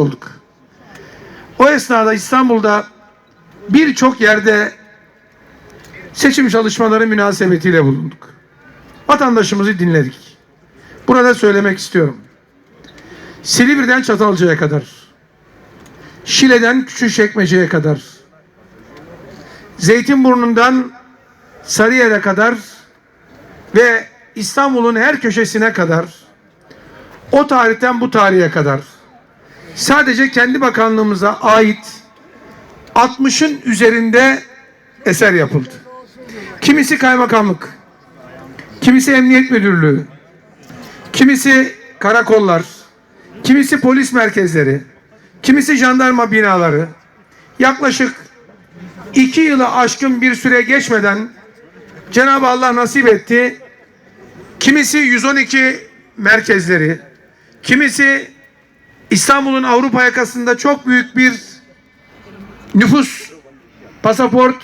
olduk. O esnada İstanbul'da birçok yerde seçim çalışmaları münasebetiyle bulunduk. Vatandaşımızı dinledik. Burada söylemek istiyorum. Silivri'den Çatalca'ya kadar, Şile'den Küçükçekmece'ye kadar, Zeytinburnu'ndan Sarıyer'e kadar ve İstanbul'un her köşesine kadar, o tarihten bu tarihe kadar sadece kendi bakanlığımıza ait 60'ın üzerinde eser yapıldı. Kimisi kaymakamlık, kimisi emniyet müdürlüğü, kimisi karakollar, kimisi polis merkezleri, kimisi jandarma binaları. Yaklaşık iki yılı aşkın bir süre geçmeden Cenab-ı Allah nasip etti. Kimisi 112 merkezleri, kimisi İstanbul'un Avrupa yakasında çok büyük bir nüfus, pasaport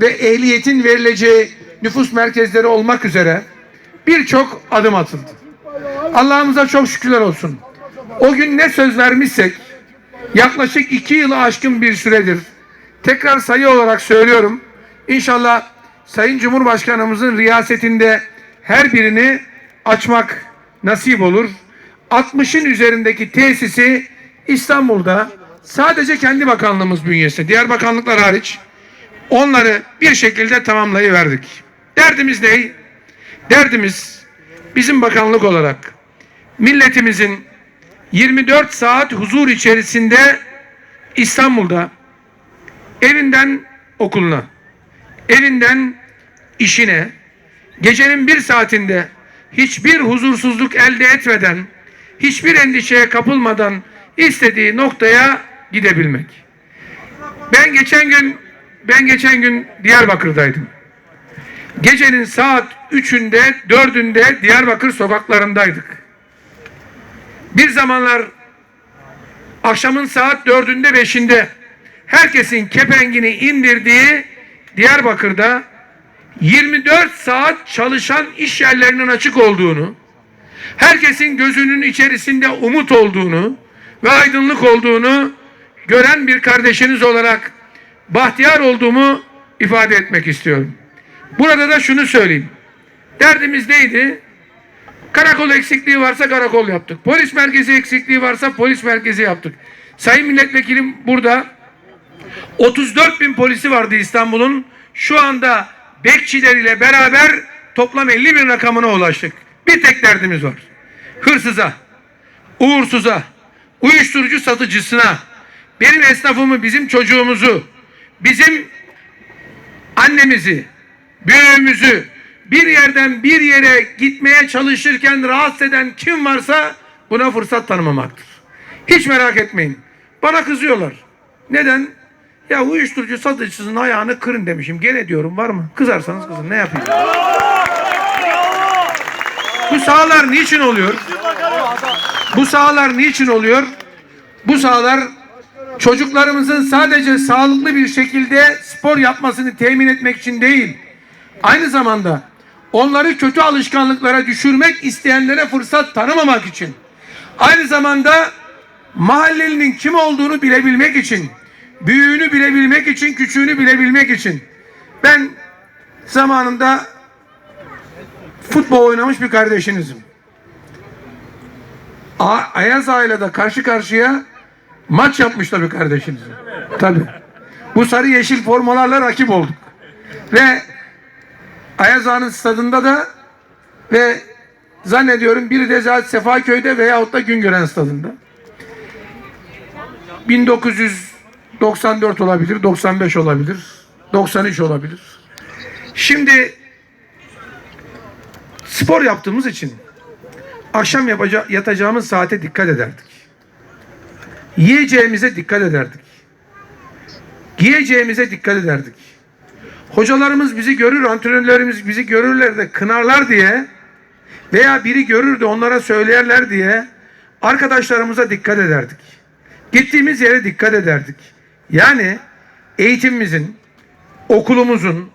ve ehliyetin verileceği nüfus merkezleri olmak üzere birçok adım atıldı. Allah'ımıza çok şükürler olsun. O gün ne söz vermişsek yaklaşık iki yılı aşkın bir süredir tekrar sayı olarak söylüyorum. İnşallah Sayın Cumhurbaşkanımızın riyasetinde her birini açmak nasip olur. 60'ın üzerindeki tesisi İstanbul'da sadece kendi bakanlığımız bünyesinde, diğer bakanlıklar hariç onları bir şekilde tamamlayıverdik. Derdimiz ne? Derdimiz bizim bakanlık olarak milletimizin 24 saat huzur içerisinde İstanbul'da evinden okuluna, evinden işine, gecenin bir saatinde hiçbir huzursuzluk elde etmeden, hiçbir endişeye kapılmadan istediği noktaya gidebilmek. Ben geçen gün ben geçen gün Diyarbakır'daydım. Gecenin saat 3'ünde 4'ünde Diyarbakır sokaklarındaydık. Bir zamanlar akşamın saat 4'ünde 5'inde herkesin kepengini indirdiği Diyarbakır'da 24 saat çalışan iş yerlerinin açık olduğunu, herkesin gözünün içerisinde umut olduğunu ve aydınlık olduğunu gören bir kardeşiniz olarak bahtiyar olduğumu ifade etmek istiyorum. Burada da şunu söyleyeyim. Derdimiz neydi? Karakol eksikliği varsa karakol yaptık. Polis merkezi eksikliği varsa polis merkezi yaptık. Sayın milletvekilim burada 34 bin polisi vardı İstanbul'un. Şu anda bekçileriyle beraber toplam 50 bin rakamına ulaştık. Bir tek derdimiz var. Hırsıza, uğursuza, uyuşturucu satıcısına, benim esnafımı, bizim çocuğumuzu, bizim annemizi, büyüğümüzü bir yerden bir yere gitmeye çalışırken rahatsız eden kim varsa buna fırsat tanımamaktır. Hiç merak etmeyin. Bana kızıyorlar. Neden? Ya uyuşturucu satıcısının ayağını kırın demişim. Gene diyorum var mı? Kızarsanız kızın. Ne yapayım? Bu sahalar niçin oluyor? Bu sahalar niçin oluyor? Bu sahalar çocuklarımızın sadece sağlıklı bir şekilde spor yapmasını temin etmek için değil, aynı zamanda onları kötü alışkanlıklara düşürmek isteyenlere fırsat tanımamak için, aynı zamanda mahallelinin kim olduğunu bilebilmek için, büyüğünü bilebilmek için, küçüğünü bilebilmek için. Ben zamanında futbol oynamış bir kardeşinizim. A Ayaz Aila'da karşı karşıya maç yapmışlar bir kardeşinizim. Tabii. Bu sarı yeşil formalarla rakip olduk. Ve Ayaz Ağa'nın stadında da ve zannediyorum biri de zaten Sefaköy'de veyahut da Güngören stadında. 1994 olabilir, 95 olabilir, 93 olabilir. Şimdi spor yaptığımız için akşam yapaca- yatacağımız saate dikkat ederdik. Yiyeceğimize dikkat ederdik. Giyeceğimize dikkat ederdik. Hocalarımız bizi görür, antrenörlerimiz bizi görürler de kınarlar diye veya biri görür de onlara söylerler diye arkadaşlarımıza dikkat ederdik. Gittiğimiz yere dikkat ederdik. Yani eğitimimizin, okulumuzun,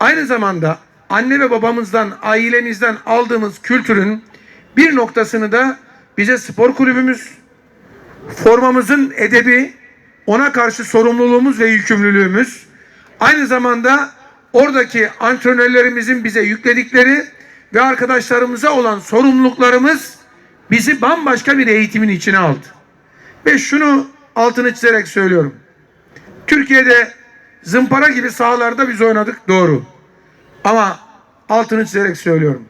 aynı zamanda anne ve babamızdan, ailemizden aldığımız kültürün bir noktasını da bize spor kulübümüz formamızın edebi, ona karşı sorumluluğumuz ve yükümlülüğümüz, aynı zamanda oradaki antrenörlerimizin bize yükledikleri ve arkadaşlarımıza olan sorumluluklarımız bizi bambaşka bir eğitimin içine aldı. Ve şunu altını çizerek söylüyorum. Türkiye'de zımpara gibi sahalarda biz oynadık doğru. Ama altını çizerek söylüyorum.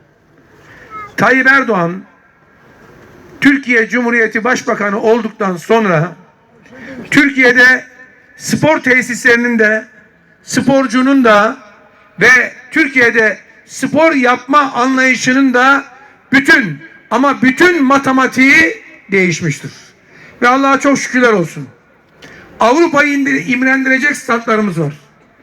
Tayyip Erdoğan Türkiye Cumhuriyeti Başbakanı olduktan sonra Türkiye'de spor tesislerinin de sporcunun da ve Türkiye'de spor yapma anlayışının da bütün ama bütün matematiği değişmiştir. Ve Allah'a çok şükürler olsun. Avrupa'yı imrendirecek statlarımız var.